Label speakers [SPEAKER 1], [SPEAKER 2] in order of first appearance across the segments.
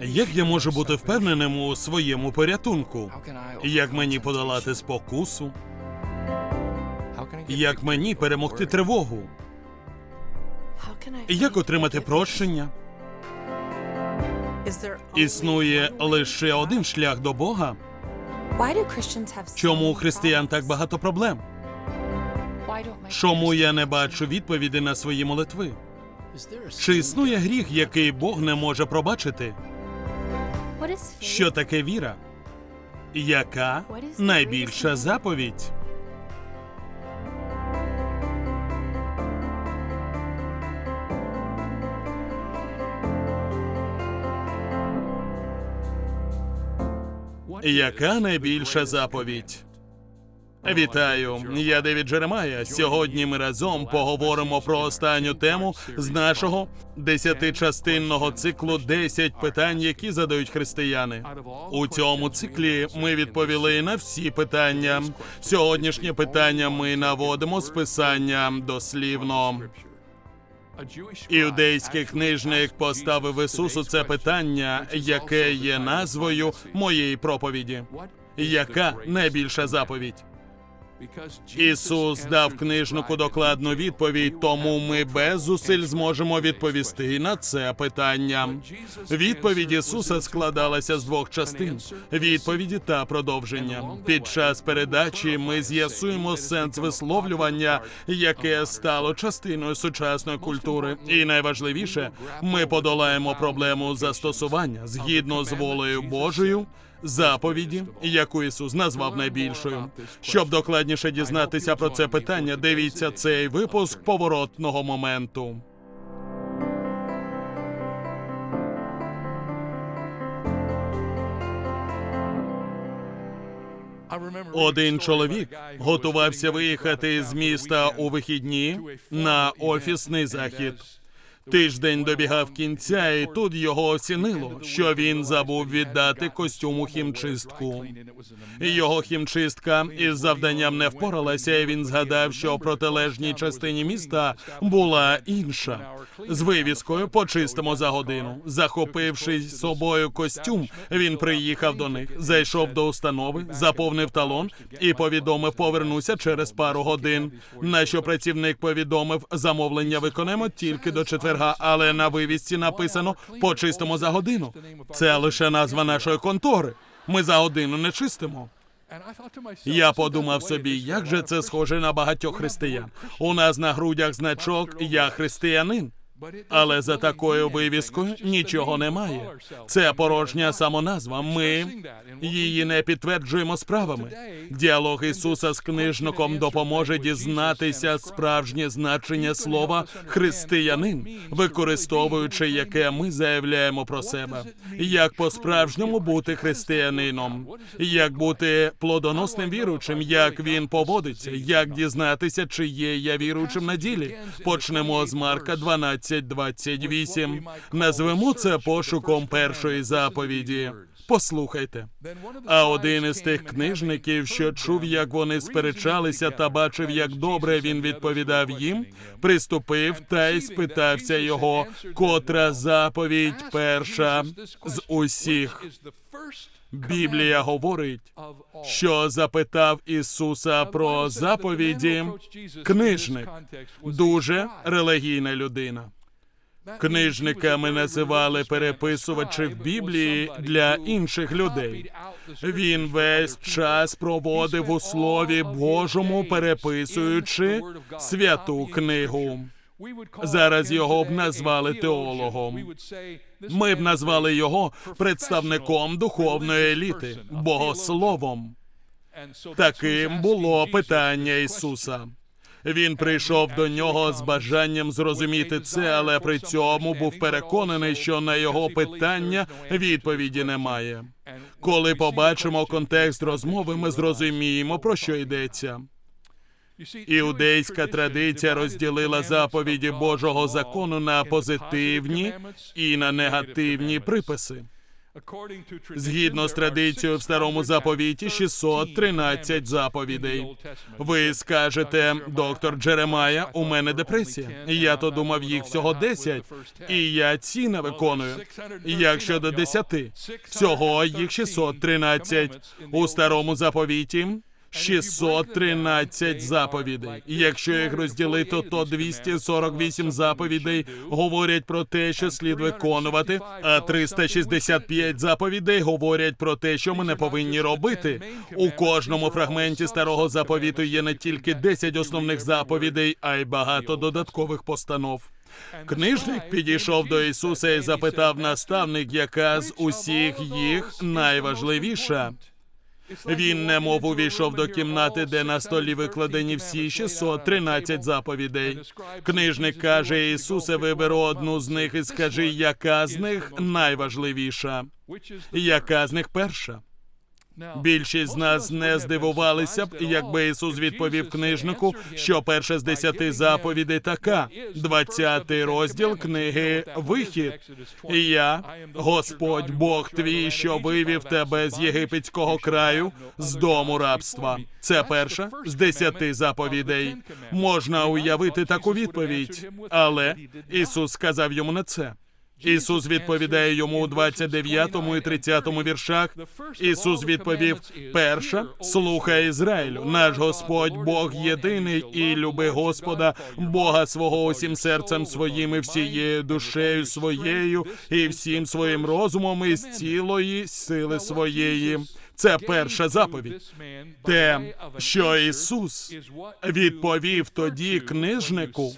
[SPEAKER 1] Як я можу бути впевненим у своєму порятунку? Як мені подолати спокусу? Як мені перемогти тривогу? Як отримати прощення? Існує лише один шлях до Бога. Чому у християн так багато проблем? Чому я не бачу відповіді на свої молитви? Чи існує гріх, який Бог не може пробачити? Що таке віра? Яка найбільша заповідь? Яка найбільша заповідь? Вітаю, я Девід Джеремая. Сьогодні ми разом поговоримо про останню тему з нашого десятичастинного циклу «10 питань, які задають християни. У цьому циклі ми відповіли на всі питання. Сьогоднішнє питання ми наводимо з писання дослівно. Іудейський книжник поставив Ісусу це питання, яке є назвою моєї проповіді. Яка найбільша заповідь? Ісус дав книжнику докладну відповідь, тому ми без зусиль зможемо відповісти на це питання. Відповідь Ісуса складалася з двох частин: відповіді та продовження. Під час передачі ми з'ясуємо сенс висловлювання, яке стало частиною сучасної культури. І найважливіше, ми подолаємо проблему застосування згідно з волею Божою заповіді, яку Ісус назвав найбільшою. Щоб докладніше дізнатися про це питання, дивіться цей випуск поворотного моменту. Один чоловік готувався виїхати з міста у вихідні на офісний захід. Тиждень добігав кінця, і тут його осінило, що він забув віддати костюму хімчистку. Його хімчистка із завданням не впоралася, і він згадав, що в протилежній частині міста була інша. З вивіскою почистимо за годину. Захопивши з собою костюм, він приїхав до них, зайшов до установи, заповнив талон і повідомив, повернуся через пару годин. На що працівник повідомив, замовлення виконаємо тільки до четверга, але на вивісці написано почистимо за годину. Це лише назва нашої контори. Ми за годину не чистимо. Я подумав собі, як же це схоже на багатьох християн. У нас на грудях значок Я християнин. Але за такою вивіскою нічого немає. Це порожня самоназва. Ми її не підтверджуємо справами. Діалог Ісуса з книжником допоможе дізнатися справжнє значення слова християнин, використовуючи яке ми заявляємо про себе. Як по-справжньому бути християнином, як бути плодоносним віруючим, як він поводиться, як дізнатися, чи є я віруючим на ділі. Почнемо з Марка 12.28. Назвемо це пошуком першої заповіді. Послухайте. А один із тих книжників, що чув, як вони сперечалися, та бачив, як добре він відповідав їм, приступив та й спитався його, котра заповідь перша з усіх. Біблія говорить, що запитав Ісуса про заповіді книжник, дуже релігійна людина. Книжниками називали переписувачів Біблії для інших людей. Він весь час проводив у Слові Божому, переписуючи святу книгу. Зараз його б назвали теологом. Ми б назвали його представником духовної еліти, богословом. Таким було питання Ісуса. Він прийшов до нього з бажанням зрозуміти це, але при цьому був переконаний, що на його питання відповіді немає. Коли побачимо контекст розмови, ми зрозуміємо, про що йдеться. Іудейська традиція розділила заповіді Божого закону на позитивні і на негативні приписи. Згідно з традицією в старому заповіті, 613 заповідей. Ви скажете, доктор Джеремая, у мене депресія. Я то думав їх всього 10, і я ці не виконую. Як щодо 10? Всього їх 613. У старому заповіті 613 заповідей. Якщо їх розділити, то 248 заповідей говорять про те, що слід виконувати, а 365 заповідей говорять про те, що ми не повинні робити. У кожному фрагменті старого заповіту є не тільки 10 основних заповідей, а й багато додаткових постанов. Книжник підійшов до Ісуса і запитав наставник, яка з усіх їх найважливіша. Він немов увійшов до кімнати, де на столі викладені всі 613 заповідей. Книжник каже: Ісусе, виберу одну з них і скажи, яка з них найважливіша, яка з них перша. Більшість з нас не здивувалися б, якби Ісус відповів книжнику, що перша з десяти заповідей така, 20 розділ книги Вихід. І я, Господь Бог твій, що вивів тебе з єгипетського краю, з дому рабства. Це перша з десяти заповідей. Можна уявити таку відповідь, але Ісус сказав йому на це. Ісус відповідає йому у 29 і 30 віршах. Ісус відповів: перша, слухай Ізраїлю, наш Господь Бог єдиний, і люби Господа, Бога свого усім серцем своїм, і всією душею своєю, і всім своїм розумом, і з цілої сили своєї. Це перша заповідь. Те, що Ісус відповів тоді книжнику,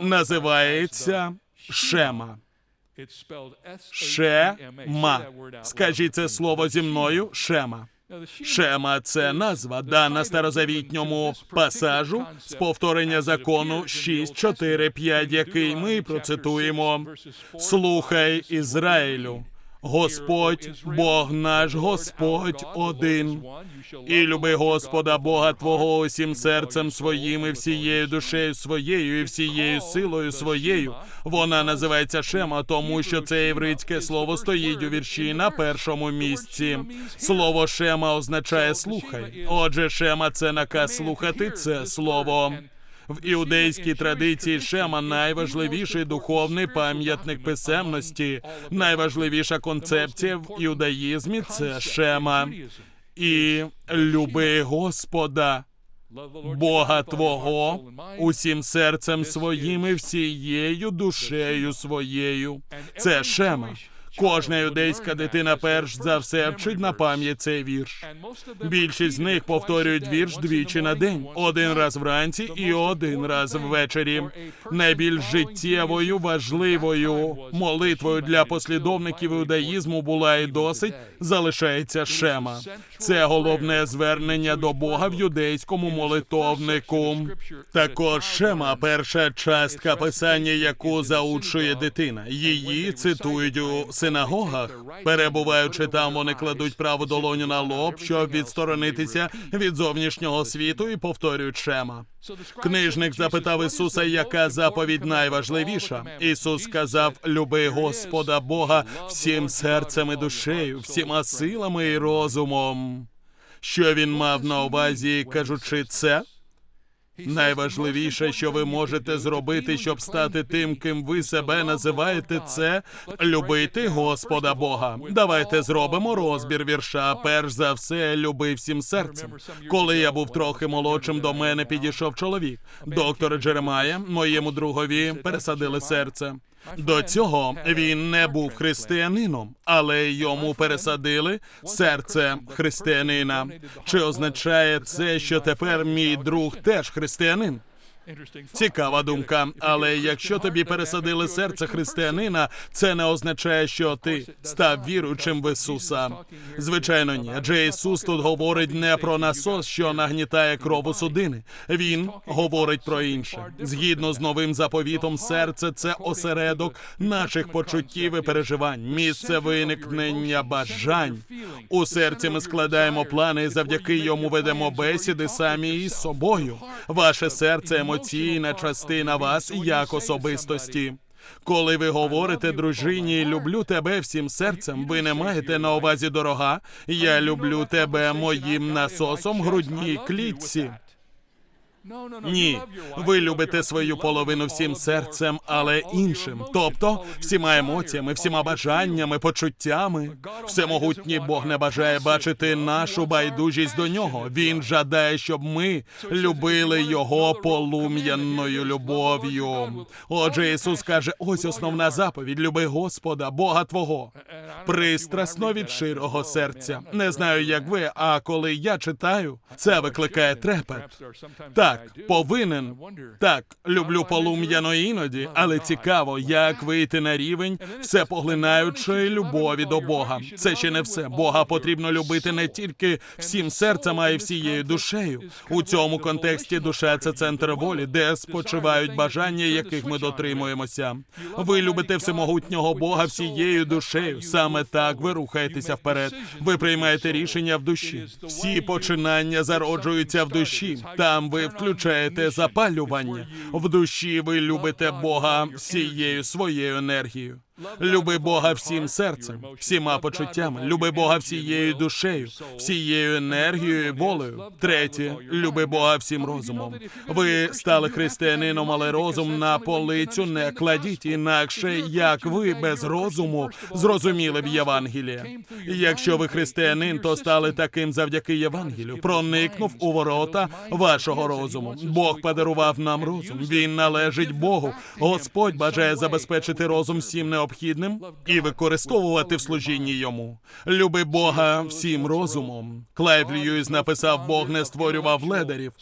[SPEAKER 1] називається Шема. Шема. Скажіть це слово зі мною. Шема. Шема це назва, дана старозавітньому пасажу з повторення закону 6, 4, 5, який ми процитуємо. Слухай Ізраїлю. Господь, Бог наш, Господь один. І люби Господа Бога Твого усім серцем своїм, і всією душею своєю, і всією силою своєю. Вона називається Шема, тому що це єврейське слово стоїть у вірші на першому місці. Слово Шема означає слухай. Отже, Шема це наказ слухати це слово. В іудейській традиції Шема найважливіший духовний пам'ятник писемності. Найважливіша концепція в іудаїзмі це Шема. І люби Господа, Бога Твого, усім серцем своїм і всією душею своєю. Це Шема. Кожна юдейська дитина перш за все вчить на пам'ять цей вірш. Більшість з них повторюють вірш двічі на день, один раз вранці і один раз ввечері. Найбільш життєвою важливою молитвою для послідовників іудаїзму була і досить залишається шема. Це головне звернення до Бога в юдейському молитовнику. Також шема перша частка писання, яку заучує дитина. Її цитують у синагогах. Перебуваючи там, вони кладуть праву долоню на лоб, щоб відсторонитися від зовнішнього світу, і повторюють шема. Книжник запитав Ісуса, яка заповідь найважливіша. Ісус сказав: Люби Господа Бога всім серцем і душею, всіма силами і розумом. Що він мав на увазі, кажучи це? Найважливіше, що ви можете зробити, щоб стати тим, ким ви себе називаєте, це любити Господа Бога. Давайте зробимо розбір вірша. Перш за все, люби всім серцем. Коли я був трохи молодшим, до мене підійшов чоловік. Доктор Джеремая, моєму другові, пересадили серце. До цього він не був християнином, але йому пересадили серце християнина. Чи означає це, що тепер мій друг теж християнин? Цікава думка, але якщо тобі пересадили серце християнина, це не означає, що ти став віруючим в Ісуса. Звичайно, ні. Адже Ісус тут говорить не про насос, що нагнітає кров у судини. Він говорить про інше. Згідно з новим заповітом, серце це осередок наших почуттів і переживань, місце виникнення бажань. У серці ми складаємо плани, і завдяки йому ведемо бесіди самі із собою. Ваше серце емоційна частина вас як особистості. Коли ви говорите дружині, люблю тебе всім серцем, ви не маєте на увазі дорога. Я люблю тебе моїм насосом грудній клітці. Ні, ви любите свою половину всім серцем, але іншим, тобто всіма емоціями, всіма бажаннями, почуттями. Всемогутній Бог не бажає бачити нашу байдужість до нього. Він жадає, щоб ми любили його полум'яною любов'ю. Отже, Ісус каже: ось основна заповідь: люби Господа, Бога Твого. Пристрасно від широго серця. Не знаю, як ви, а коли я читаю, це викликає трепет. Так, повинен. Так, люблю полум'яно іноді, але цікаво, як вийти на рівень всепоглинаючої любові до Бога. Це ще не все. Бога потрібно любити не тільки всім серцем, а й всією душею. У цьому контексті душа це центр волі, де спочивають бажання, яких ми дотримуємося. Ви любите всемогутнього Бога всією душею. Саме так ви рухаєтеся вперед. Ви приймаєте рішення в душі. Всі починання зароджуються в душі. Там ви включаєте запалювання. В душі ви любите Бога всією своєю енергією. Люби Бога всім серцем, всіма почуттями. Люби Бога всією душею, всією енергією і волею. Третє, люби Бога всім розумом. Ви стали християнином, але розум на полицю не кладіть, інакше як ви без розуму зрозуміли б Євангеліє. Якщо ви християнин, то стали таким завдяки Євангелію, проникнув у ворота вашого розуму. Бог подарував нам розум. Він належить Богу. Господь бажає забезпечити розум всім необхідним і використовувати в служінні йому. Люби Бога всім розумом. Клайв Льюіс написав: Бог не створював ледарів,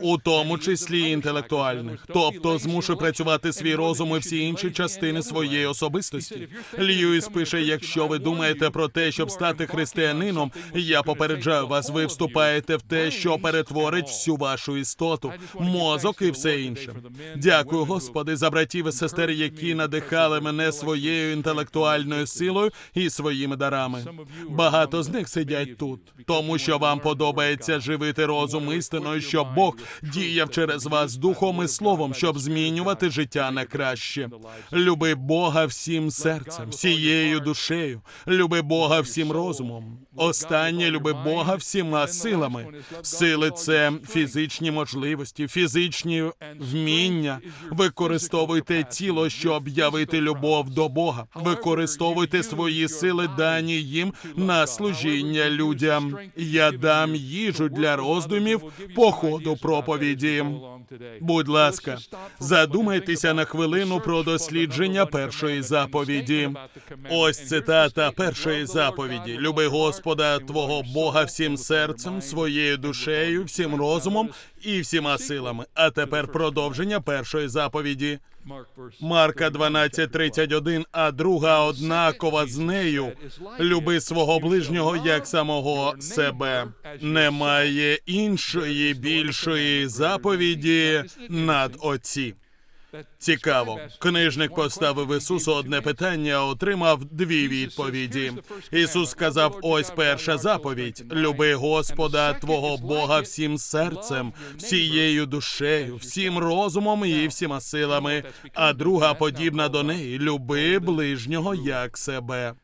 [SPEAKER 1] у тому числі інтелектуальних, тобто змушує працювати свій розум і всі інші частини своєї особистості. Льюіс пише: якщо ви думаєте про те, щоб стати християнином, я попереджаю вас, ви вступаєте в те, що перетворить всю вашу істоту, мозок і все інше. Дякую, Господи, за братів і сестер, які надихали мене своєю інтелектуальною силою і своїми дарами. Багато з них сидять тут, тому що вам подобається живити розум істиною, щоб Бог діяв через вас духом і словом, щоб змінювати життя на краще. Люби Бога всім серцем, всією душею. Люби Бога всім розумом. Останнє люби Бога всіма силами. Сили це фізичні можливості, фізичні вміння. Використовуйте тіло, щоб явити любов до Бога. Використовуйте свої сили, дані їм на служіння людям. Я дам їжу для роздумів по ходу проповіді. Будь ласка, задумайтеся на хвилину про дослідження першої заповіді. Ось цитата першої заповіді: Люби Господа твого Бога всім серцем, своєю душею, всім розумом і всіма силами. А тепер продовження першої заповіді. Марка 12.31, а друга однакова з нею. Люби свого ближнього як самого себе. Немає іншої більшої заповіді над оці. Цікаво. Книжник поставив Ісусу одне питання, отримав дві відповіді. Ісус сказав: ось перша заповідь: люби Господа твого Бога всім серцем, всією душею, всім розумом і всіма силами. А друга подібна до неї люби ближнього як себе.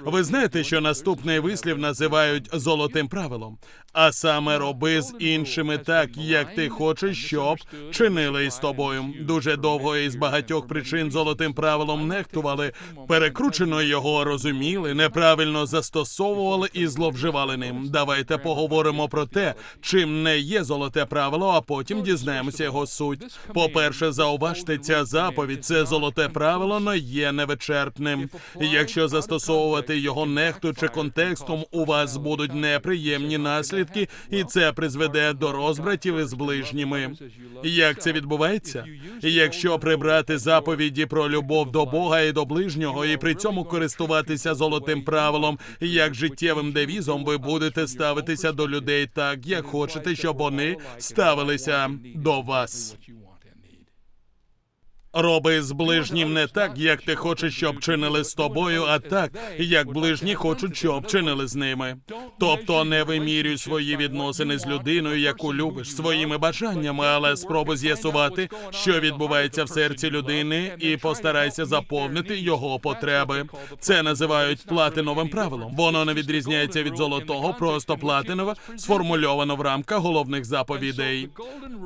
[SPEAKER 1] Ви знаєте, що наступний вислів називають золотим правилом, а саме роби з іншими так, як ти хочеш, щоб чинили із тобою. Дуже довго із багатьох причин золотим правилом нехтували, перекручено його розуміли, неправильно застосовували і зловживали ним. Давайте поговоримо про те, чим не є золоте правило, а потім дізнаємося його суть. По-перше, зауважте, ця заповідь, це золоте правило не є невичерпним. Якщо застосовувати його нехтуючи контекстом, у вас будуть неприємні наслідки, і це призведе до розбратів із ближніми. Як це відбувається? Якщо прибрати заповіді про любов до Бога і до ближнього, і при цьому користуватися золотим правилом як життєвим девізом, ви будете ставитися до людей так, як хочете, щоб вони ставилися до вас. Роби з ближнім не так, як ти хочеш, щоб чинили з тобою, а так, як ближні хочуть, щоб чинили з ними. Тобто не вимірюй свої відносини з людиною, яку любиш, своїми бажаннями, але спробуй з'ясувати, що відбувається в серці людини, і постарайся заповнити його потреби. Це називають платиновим правилом. Воно не відрізняється від золотого, просто платинове, сформульовано в рамках головних заповідей.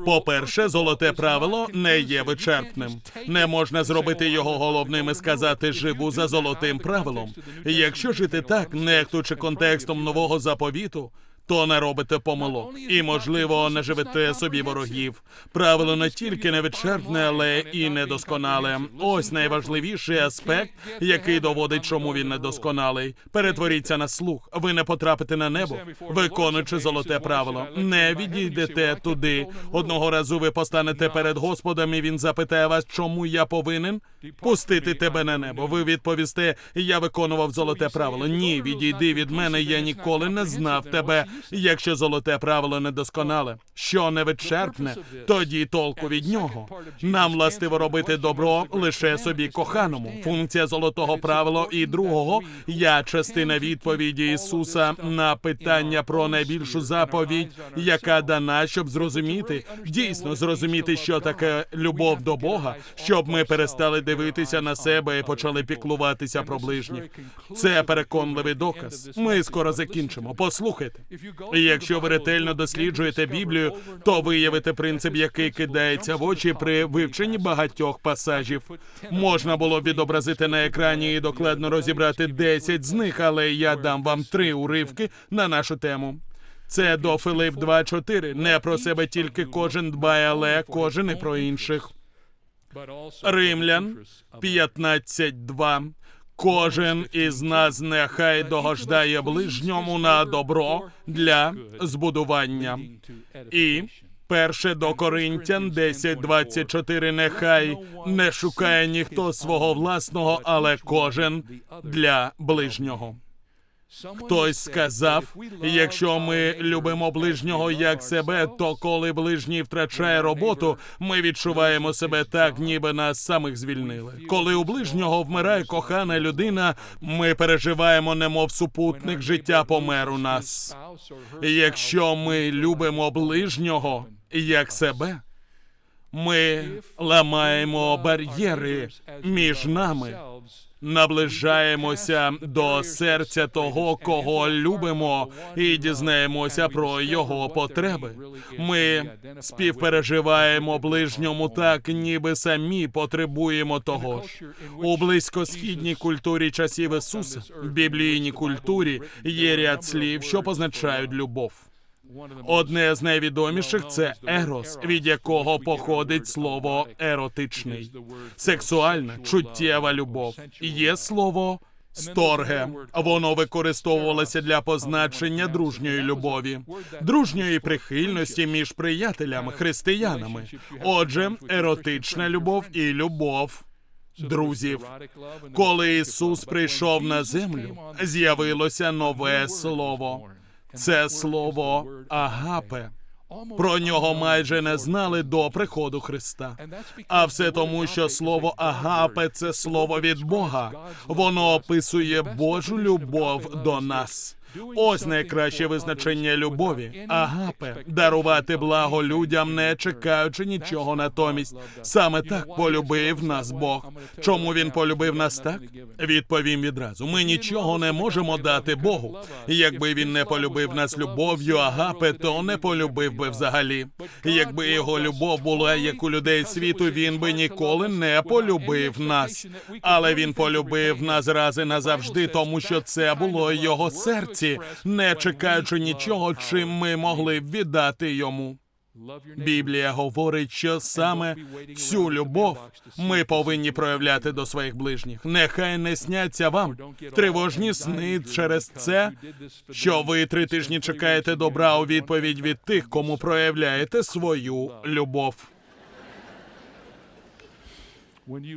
[SPEAKER 1] По-перше, золоте правило не є вичерпним. Не можна зробити його головним і сказати живу за золотим правилом. Якщо жити так, нехтучи контекстом нового заповіту. То не робите помилок, і можливо не живете собі ворогів. Правило не тільки невичерпне, але і недосконале. Ось найважливіший аспект, який доводить, чому він недосконалий. Перетворіться на слух. Ви не потрапите на небо, виконуючи золоте правило. Не відійдете туди. Одного разу ви постанете перед Господом, і він запитає вас, чому я повинен пустити тебе на небо. Ви відповісте, я виконував золоте правило. Ні, відійди від мене. Я ніколи не знав тебе. Якщо золоте правило недосконале, що не вичерпне, тоді толку від нього. Нам властиво робити добро лише собі коханому. Функція золотого правила і другого я частина відповіді Ісуса на питання про найбільшу заповідь, яка дана, щоб зрозуміти, дійсно зрозуміти, що таке любов до Бога, щоб ми перестали дивитися на себе і почали піклуватися про ближніх. Це переконливий доказ. Ми скоро закінчимо. Послухайте. І Якщо ви ретельно досліджуєте Біблію, то виявите принцип, який кидається в очі при вивченні багатьох пасажів. Можна було відобразити на екрані і докладно розібрати 10 з них, але я дам вам три уривки на нашу тему. Це до Филип 2.4. Не про себе тільки кожен дбає, але кожен і про інших. Римлян 15.2. Кожен із нас нехай догождає ближньому на добро для збудування. І перше до Коринтян 10.24. Нехай не шукає ніхто свого власного, але кожен для ближнього. Хтось сказав, якщо ми любимо ближнього як себе, то коли ближній втрачає роботу, ми відчуваємо себе так, ніби нас самих звільнили. Коли у ближнього вмирає кохана людина, ми переживаємо, немов супутник життя помер у нас. Якщо ми любимо ближнього як себе, ми ламаємо бар'єри між нами наближаємося до серця того, кого любимо, і дізнаємося про його потреби. Ми співпереживаємо ближньому так, ніби самі потребуємо того ж. У близькосхідній культурі часів Ісуса, біблійній культурі є ряд слів, що позначають любов. Одне з найвідоміших це ерос, від якого походить слово еротичний, сексуальна, чуттєва любов. Є слово сторге. Воно використовувалося для позначення дружньої любові, дружньої прихильності між приятелями, християнами. Отже, еротична любов і любов. Друзів, коли Ісус прийшов на землю, з'явилося нове слово. Це слово агапе. Про нього майже не знали до приходу Христа. А все тому, що слово агапе це слово від Бога. Воно описує Божу любов до нас. Ось найкраще визначення любові. Агапе дарувати благо людям, не чекаючи нічого натомість. Саме так полюбив нас Бог. Чому він полюбив нас так? Відповім відразу: ми нічого не можемо дати Богу. Якби він не полюбив нас любов'ю, агапе, то не полюбив би взагалі. Якби його любов була як у людей світу, він би ніколи не полюбив нас. Але він полюбив нас раз і назавжди, тому що це було його серці не чекаючи нічого, чим ми могли віддати йому. Біблія говорить, що саме цю любов ми повинні проявляти до своїх ближніх. Нехай не сняться вам тривожні сни через це, що ви три тижні чекаєте добра у відповідь від тих, кому проявляєте свою любов.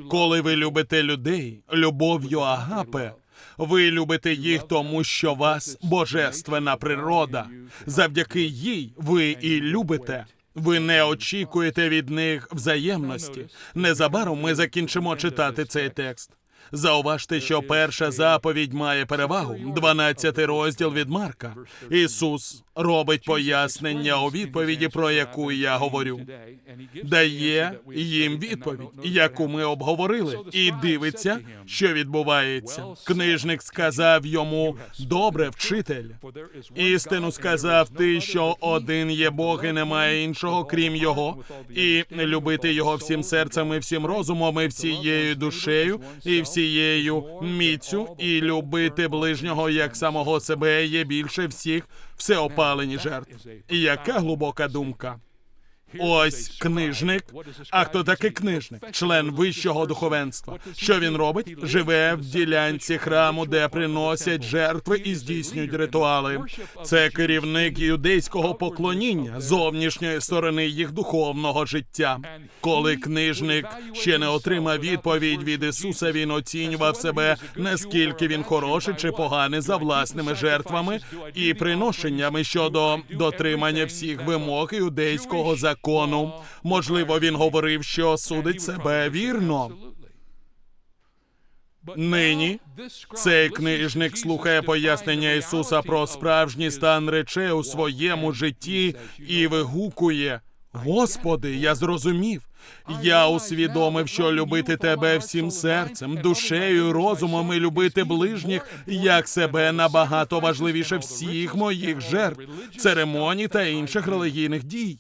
[SPEAKER 1] Коли ви любите людей, любов'ю агапе, ви любите їх, тому що вас божественна природа. Завдяки їй ви і любите. Ви не очікуєте від них взаємності. Незабаром ми закінчимо читати цей текст. Зауважте, що перша заповідь має перевагу. 12 розділ від Марка. Ісус робить пояснення у відповіді, про яку я говорю. Дає їм відповідь, яку ми обговорили, і дивиться, що відбувається. Книжник сказав йому: Добре, вчитель. Істину сказав ти, що один є Бог і немає іншого, крім його, і любити його всім серцем і всім розумом, і всією душею, і всією міцю, і любити ближнього як самого себе є більше всіх всеопалені жертв. І яка глибока думка. Ось книжник. А хто такий книжник? Член вищого духовенства. Що він робить? Живе в ділянці храму, де приносять жертви і здійснюють ритуали. Це керівник юдейського поклоніння, зовнішньої сторони їх духовного життя. Коли книжник ще не отримав відповідь від Ісуса, він оцінював себе, наскільки він хороший чи поганий за власними жертвами і приношеннями щодо дотримання всіх вимог юдейського закону. Можливо, він говорив, що судить себе вірно. Нині цей книжник слухає пояснення Ісуса про справжній стан речей у своєму житті і вигукує: Господи, я зрозумів. Я усвідомив, що любити тебе всім серцем, душею, розумом і любити ближніх як себе набагато важливіше всіх моїх жертв, церемоній та інших релігійних дій.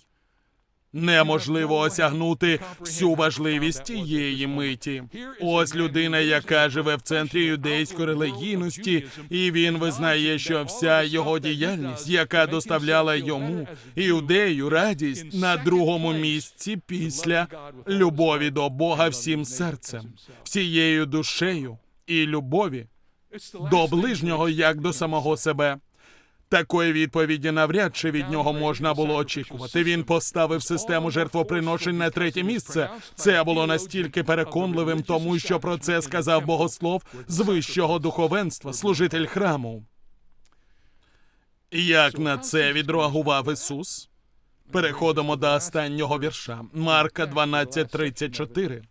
[SPEAKER 1] Неможливо осягнути всю важливість тієї миті. Ось людина, яка живе в центрі юдейської релігійності, і він визнає, що вся його діяльність, яка доставляла йому іудею радість на другому місці після любові до Бога всім серцем, всією душею і любові до ближнього як до самого себе. Такої відповіді навряд чи від нього можна було очікувати. Він поставив систему жертвоприношень на третє місце. Це було настільки переконливим, тому що про це сказав богослов з вищого духовенства, служитель храму. Як на це відреагував Ісус? Переходимо до останнього вірша Марка 12.34.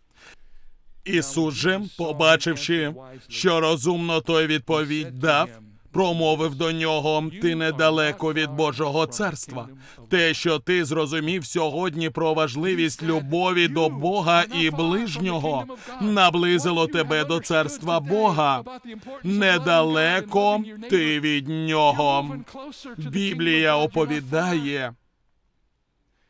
[SPEAKER 1] Ісус же, побачивши, що розумно той відповідь дав, промовив до нього: Ти недалеко від Божого царства. Те, що ти зрозумів сьогодні про важливість любові до Бога і ближнього, наблизило тебе до царства Бога. Недалеко ти від нього. Біблія оповідає.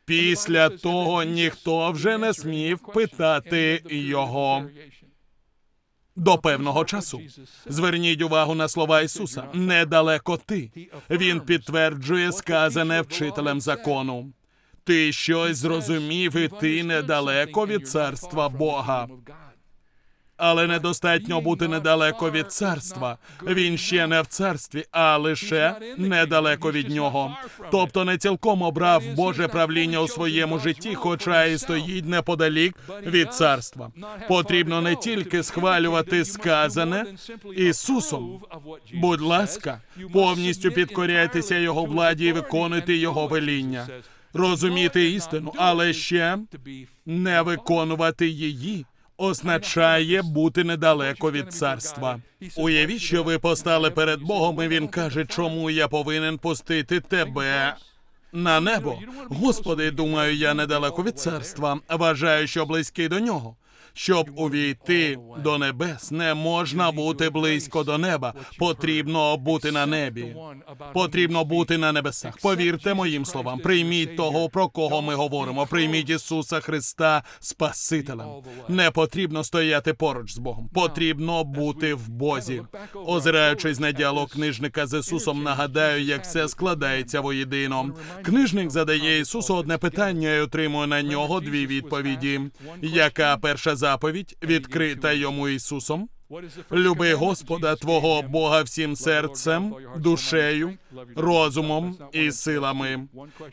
[SPEAKER 1] Після того ніхто вже не смів питати його до певного часу. Зверніть увагу на слова Ісуса. Недалеко ти. Він підтверджує сказане вчителем закону. Ти щось зрозумів, і ти недалеко від царства Бога. Але недостатньо бути недалеко від царства. Він ще не в царстві, а лише недалеко від нього. Тобто не цілком обрав Боже правління у своєму житті, хоча і стоїть неподалік від царства. Потрібно не тільки схвалювати сказане Ісусом. Будь ласка, повністю підкоряйтеся його владі і виконуйте його веління. Розуміти істину, але ще не виконувати її означає бути недалеко від царства. Уявіть, що ви постали перед Богом, і він каже, чому я повинен пустити тебе. На небо, Господи, думаю, я недалеко від царства. Вважаю, що близький до нього. Щоб увійти до небес, не можна бути близько до неба. Потрібно бути на небі. Потрібно бути на небесах. Повірте моїм словам. Прийміть того, про кого ми говоримо. Прийміть Ісуса Христа Спасителем. Не потрібно стояти поруч з Богом. Потрібно бути в Бозі. Озираючись на діалог книжника з Ісусом, нагадаю, як все складається воєдино. Книжник задає Ісусу одне питання і отримує на нього дві відповіді. Яка перша заповідь відкрита йому Ісусом? Люби Господа Твого Бога всім серцем, душею, розумом і силами,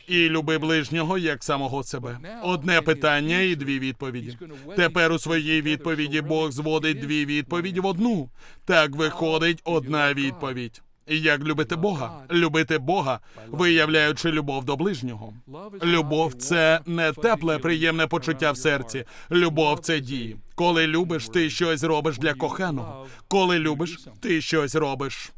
[SPEAKER 1] і люби ближнього як самого себе. Одне питання і дві відповіді. Тепер у своїй відповіді Бог зводить дві відповіді в одну. Так виходить одна відповідь. Як любити Бога? Любити Бога, виявляючи любов до ближнього. Любов це не тепле, приємне почуття в серці. Любов це дії. Коли любиш, ти щось робиш для коханого. Коли любиш, ти щось робиш.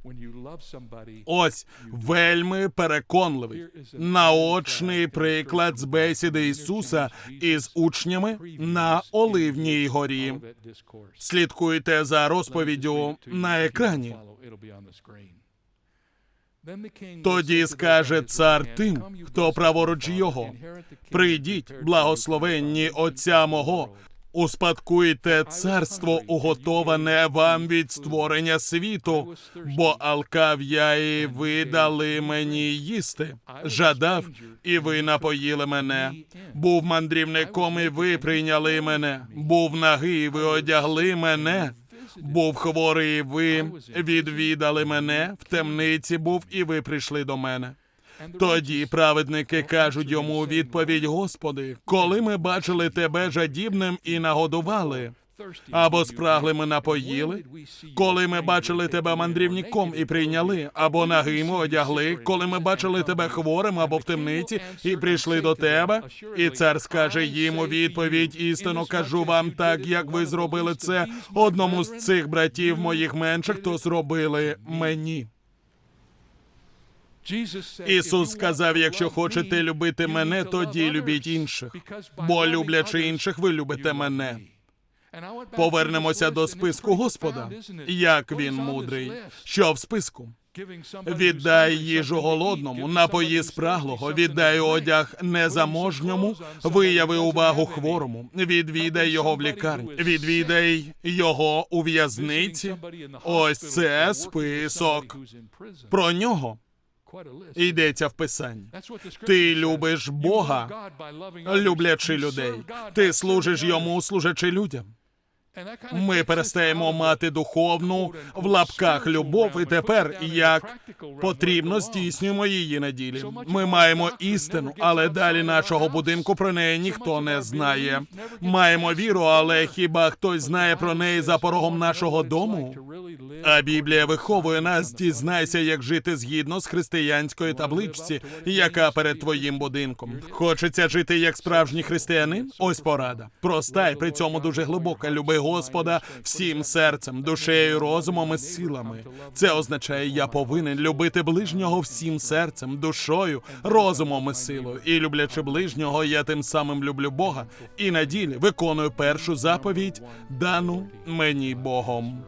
[SPEAKER 1] Ось вельми переконливий наочний приклад з бесіди Ісуса із учнями на Оливній горі. Слідкуйте за розповіддю на екрані. Тоді скаже цар тим, хто праворуч його: Прийдіть, благословенні Отця мого, успадкуйте царство, уготоване вам від створення світу, бо алкав я і ви дали мені їсти, жадав, і ви напоїли мене. Був мандрівником, і ви прийняли мене. Був нагий, і ви одягли мене. Був хворий, ви відвідали мене, в темниці був, і ви прийшли до мене. Тоді праведники кажуть йому відповідь: Господи, коли ми бачили тебе жадібним і нагодували, або спраглими напоїли, коли ми бачили тебе мандрівником і прийняли, або нагим одягли, коли ми бачили тебе хворим або в темниці і прийшли до тебе. І цар скаже їм у відповідь: істинно кажу вам, так як ви зробили це одному з цих братів моїх менших, то зробили мені. Ісус сказав: якщо хочете любити мене, тоді любіть інших, бо люблячи інших, ви любите мене. Повернемося до списку Господа. Як він мудрий. Що в списку? Віддай їжу голодному, напої спраглого, віддай одяг незаможньому, вияви увагу хворому, відвідай його в лікарні, відвідай його у в'язниці. Ось це список. Про нього йдеться в писанні. Ти любиш Бога, люблячи людей. Ти служиш йому, служачи людям. Ми перестаємо мати духовну в лапках любов, і тепер як потрібно здійснюємо її на ділі. Ми маємо істину, але далі нашого будинку про неї ніхто не знає. Маємо віру, але хіба хтось знає про неї за порогом нашого дому? А Біблія виховує нас, дізнайся, як жити згідно з християнської табличці, яка перед твоїм будинком. Хочеться жити як справжній християнин? Ось порада. Проста і при цьому дуже глибока. Люби Господа всім серцем, душею, розумом і силами. Це означає, я повинен любити ближнього всім серцем, душою, розумом і силою. І люблячи ближнього, я тим самим люблю Бога і на ділі виконую першу заповідь, дану мені Богом.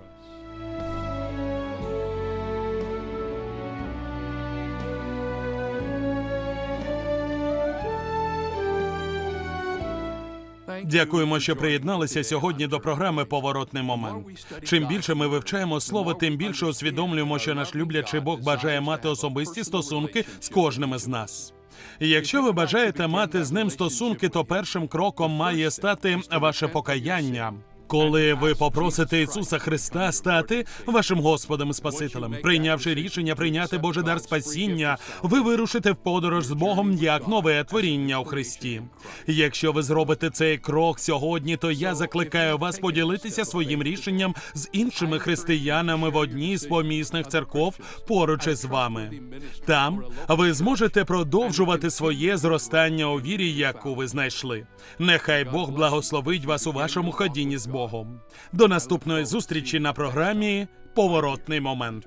[SPEAKER 1] Дякуємо, що приєдналися сьогодні до програми Поворотний момент. Чим більше ми вивчаємо слово, тим більше усвідомлюємо, що наш люблячий Бог бажає мати особисті стосунки з кожним із нас. Якщо ви бажаєте мати з ним стосунки, то першим кроком має стати ваше покаяння. Коли ви попросите Ісуса Христа стати вашим Господом і Спасителем, прийнявши рішення прийняти Божий дар спасіння, ви вирушите в подорож з Богом як нове творіння у Христі. Якщо ви зробите цей крок сьогодні, то я закликаю вас поділитися своїм рішенням з іншими християнами в одній з помісних церков поруч із вами. Там ви зможете продовжувати своє зростання у вірі, яку ви знайшли. Нехай Бог благословить вас у вашому ходінні з Богом. До наступної зустрічі на програмі Поворотний момент.